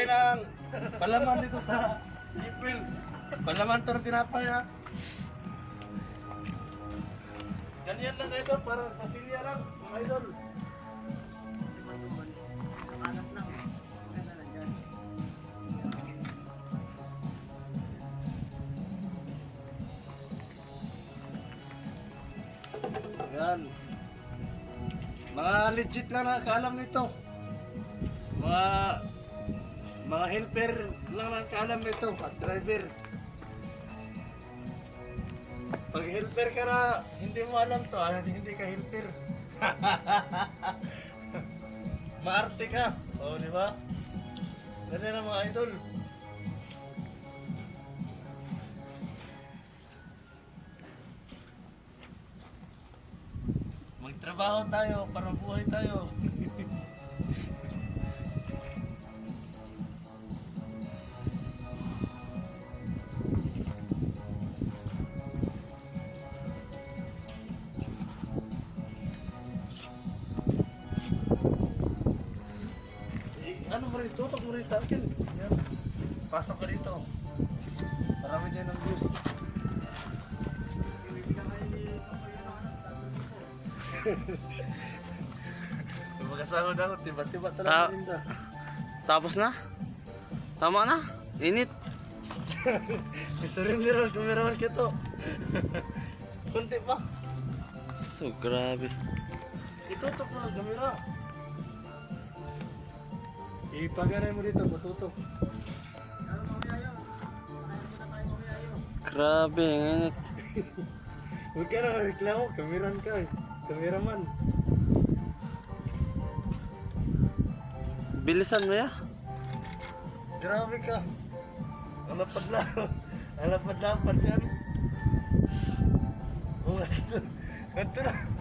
tayo ng palaman dito sa April. Palaman to ng tinapay ha. Ganyan lang guys, oh, para pasilya lang, mga idol. Yan. Mga legit lang nakakaalam nito. Mga mga helper lang nakakaalam nito at driver. Pag helper ka na, hindi mo alam to, ah, hindi, ka helper. Maarte ka. O, di ba? Ganyan ang mga idol. Magtrabaho tayo para buhay tayo. Ano mo rin, tutok mo rin sa akin. Yan. Pasok ka dito. Marami din ng views. Magkasama na ako, tiba-tiba Ta- talaga rin Tapos na? Tama na? Init. Surrender ang cameraman kito. Kunti pa. So, grabe. Itutok mo ang camera. Ipaganay mo dito, matutok. Grabe, ang init. Huwag ka na reklamo, kameran ka eh. Cameraman. Bilisan mo ya. Grabe ka. Alapad lang. Alapad-lapad yan. Oh, ito. Ito na.